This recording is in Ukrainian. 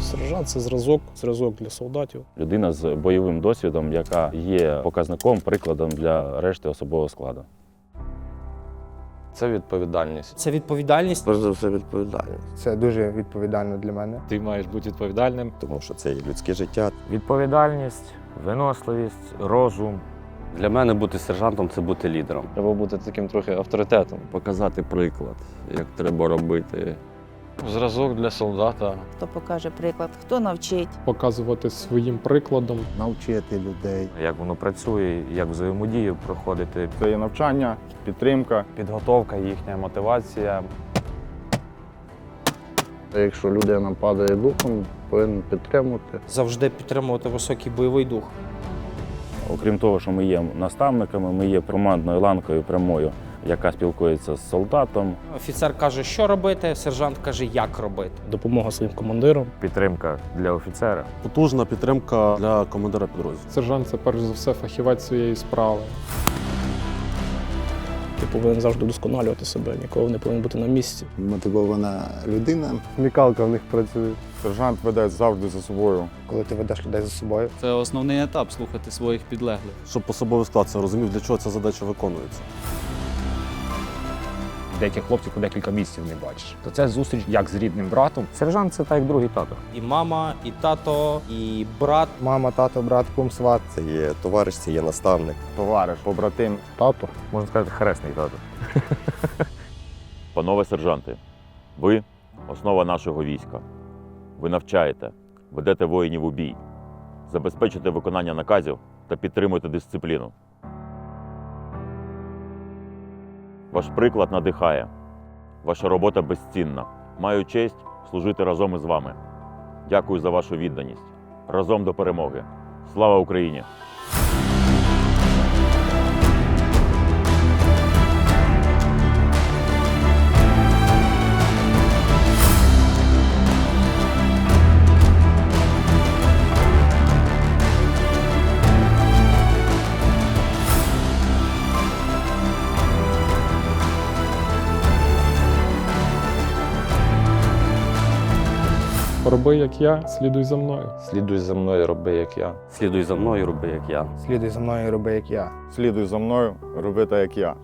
Сержант це зразок, зразок для солдатів. Людина з бойовим досвідом, яка є показником, прикладом для решти особового складу. Це відповідальність. Це відповідальність. Перш за все, відповідальність, Це дуже відповідально для мене. Ти маєш бути відповідальним. тому що це є людське життя. Відповідальність, виносливість, розум. Для мене бути сержантом це бути лідером. Треба бути таким трохи авторитетом. Показати приклад, як треба робити. Зразок для солдата. Хто покаже приклад, хто навчить. Показувати своїм прикладом. Навчити людей. Як воно працює, як взаємодію проходити. Це є навчання, підтримка. Підготовка, їхня мотивація. Якщо людина падає духом, повинен підтримувати. Завжди підтримувати високий бойовий дух. Окрім того, що ми є наставниками, ми є командною ланкою прямою, яка спілкується з солдатом. Офіцер каже, що робити, сержант каже, як робити. Допомога своїм командирам. Підтримка для офіцера. Потужна підтримка для командира підрозділу. Сержант це перш за все фахівець своєї справи. Ти повинен завжди вдосконалювати себе, ніколи не повинен бути на місці. Мотивована людина. Смікалка в них працює. Сержант веде завжди за собою. Коли ти ведеш людей за собою, Це основний етап слухати своїх підлеглих. Щоб особовий склад це розумів, для чого ця задача виконується. Деяких хлопців по декілька місяців не бачиш. То це зустріч як з рідним братом. Сержант це так як другий тато. І мама, і тато, і брат. мама, тато, брат, кум, сват. Це є товариш, це є наставник. Товариш, побратим. Тато. Можна сказати, хресний тато. Панове сержанти, ви основа нашого війська. Ви навчаєте, ведете воїнів у бій, забезпечуєте виконання наказів та підтримуєте дисципліну. Ваш приклад надихає. Ваша робота безцінна. Маю честь служити разом із вами. Дякую за вашу відданість. Разом до перемоги. Слава Україні! Роби як я, слідуй за мною. Слідуй за мною, роби як я. Слідуй за мною, роби як я. Слідуй за мною, роби як я. Слідуй за мною, роби так, як я.